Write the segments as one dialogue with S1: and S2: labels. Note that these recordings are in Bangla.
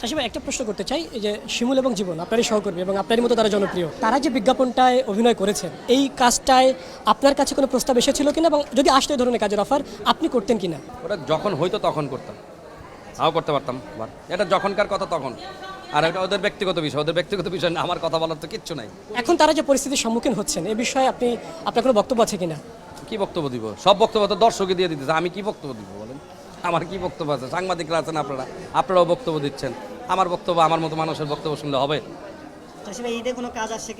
S1: চাষিভাই একটা প্রশ্ন করতে চাই এই যে শিমুল এবং জীবন আপনারই সহকর্মী এবং আপনারই মতো তারা জনপ্রিয় তারা যে বিজ্ঞাপনটায় অভিনয় করেছেন এই কাজটায় আপনার কাছে কোনো প্রস্তাব এসেছিল কিনা এবং যদি আসতো এই ধরনের কাজের অফার আপনি করতেন কিনা?
S2: ওটা যখন হইতো তখন করতাম। তাও করতে পারতাম আবার। এটা যখনকার কথা তখন। আর এটা ওদের ব্যক্তিগত বিষয় ওদের ব্যক্তিগত বিষয় না আমার কথা বলার তো কিচ্ছু নাই।
S1: এখন তারা যে পরিস্থিতির সম্মুখীন হচ্ছেন এ বিষয়ে আপনি আপনার কোনো বক্তব্য আছে কিনা?
S2: কি বক্তব্য দিব? সব বক্তব্য তো দর্শকে দিয়ে দিতেছে আমি কি বক্তব্য দিব বলেন? আমার কি বক্তব্য আছে? সাংবাদিকরা আছেন আপনারা আপনারাও বক্তব্য দিচ্ছেন। আমার বক্তব্য আমার মতো মানুষের বক্তব্য শুনলে হবে?
S3: কোনো কাজ আসছে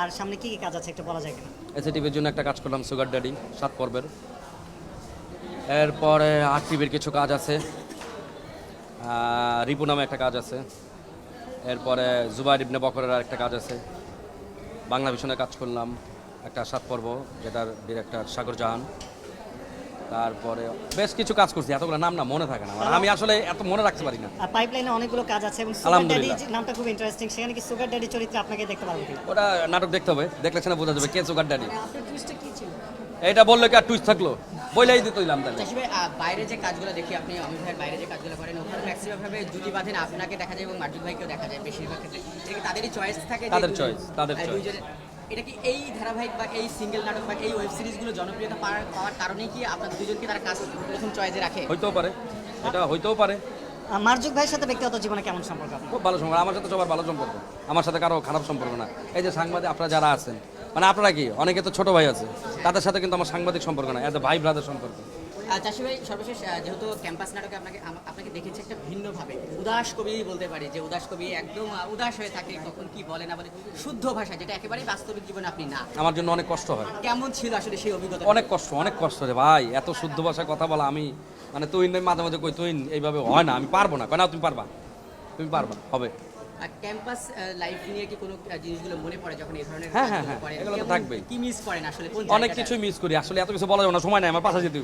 S3: আর সামনে কি কি কাজ আছে একটু বলা যায় কিনা?
S2: এসে টিভির জন্য একটা কাজ করলাম সুগার ড্যাডি সাত পর্বের। এরপরে আর টিভির কিছু কাজ আছে। রিপু নামে একটা কাজ আছে। এরপরে জুবাইর ইবনে বকরের আর একটা কাজ আছে। বাংলা ভীষণে কাজ করলাম একটা সাত পর্ব যেটার ডিরেক্টর সাগর জাহান। তারপরে বেশ কিছু কাজ করছি এতগুলো নাম না মনে থাকে না আমার। আমি আসলে এত মনে রাখতে পারি না।
S3: আর পাইপলাইনে অনেকগুলো কাজ আছে এবং সুগার ড্যাডি নামটা খুব ইন্টারেস্টিং সেখানে কি সুগার ড্যাডি চরিত্রে আপনাকে দেখতে কিনা
S2: ওটা নাটক দেখতে হবে দেখলে সেটা বোঝা যাবে কে সুগার ড্যাডি
S1: আপনার টুইস্টটা কি ছিল?
S2: এটা বললে কি আর টুইস্ট থাকল? বইলাই দিত দিলাম তাহলে।
S4: বাইরে যে কাজগুলো দেখি আপনি অমিত ভাইয়ের বাইরে যে কাজগুলো করেন ওখানে ম্যাক্সিমাম ভাবে জুটি বাঁধেন আপনাকে দেখা যায় এবং মার্জুক ভাইকেও দেখা যায় বেশিরভাগ ক্ষেত্রে। এটা কি তাদেরই চয়েস থাকে
S2: তাদের চয়েস তাদের।
S4: দুইজনের- এটা কি এই ধারাবাহিক বা এই সিঙ্গেল নাটক বা এই ওয়েব সিরিজগুলো জনপ্রিয়তা পাওয়ার পাওয়ার কারণেই কি আপনার দুজনকে তারা কাজ প্রথম চয়েসে রাখে?
S2: হইতেও পারে। এটা হইতেও পারে।
S3: মার্জুক ভাইয়ের সাথে ব্যক্তিগত জীবনে কেমন সম্পর্ক
S2: খুব ভালো সম্পর্ক। আমার সাথে সবার ভালো সম্পর্ক। আমার সাথে কারও খারাপ সম্পর্ক না। এই যে সাংবাদিক আপনারা যারা আছেন মানে আপনারা কি? অনেকে তো ছোট ভাই আছে। তাদের সাথে কিন্তু আমার সাংবাদিক সম্পর্ক না। এত ভাই ব্রাদার সম্পর্ক।
S4: চাষি ভাই সর্বশেষ যেহেতু ক্যাম্পাস নাটকে আপনাকে আপনাকে দেখেছি একটা ভিন্নভাবে। উদাস কবি বলতে পারি যে উদাস কবি একদম উদাস হয়ে থাকে কখন কি বলে না বলে শুদ্ধ ভাষা যেটা একেবারেই বাস্তবিক জীবনে আপনি না।
S2: আমার জন্য অনেক কষ্ট হয়।
S4: কেমন ছিল আসলে সেই অভিজ্ঞতা?
S2: অনেক কষ্ট অনেক কষ্ট রে ভাই এত শুদ্ধ ভাষায় কথা বলা আমি মানে তুই মাঝে মাঝে কই তুই এইভাবে হয় না আমি পারব না। কেন তুমি পারবা তুমি পারবা হবে।
S4: ক্যাম্পাস লাইফ নিয়ে কি কোনো জিনিসগুলো মনে পড়ে যখন এই ধরনের
S2: হ্যাঁ, হ্যাঁ, হ্যাঁ, এগুলো তো থাকবেই।
S4: কি মিস করেন আসলে
S2: অনেক? কিছুই মিস করি আসলে এত কিছু বলা যাবে না সময় নেই আমার পাশে যেতে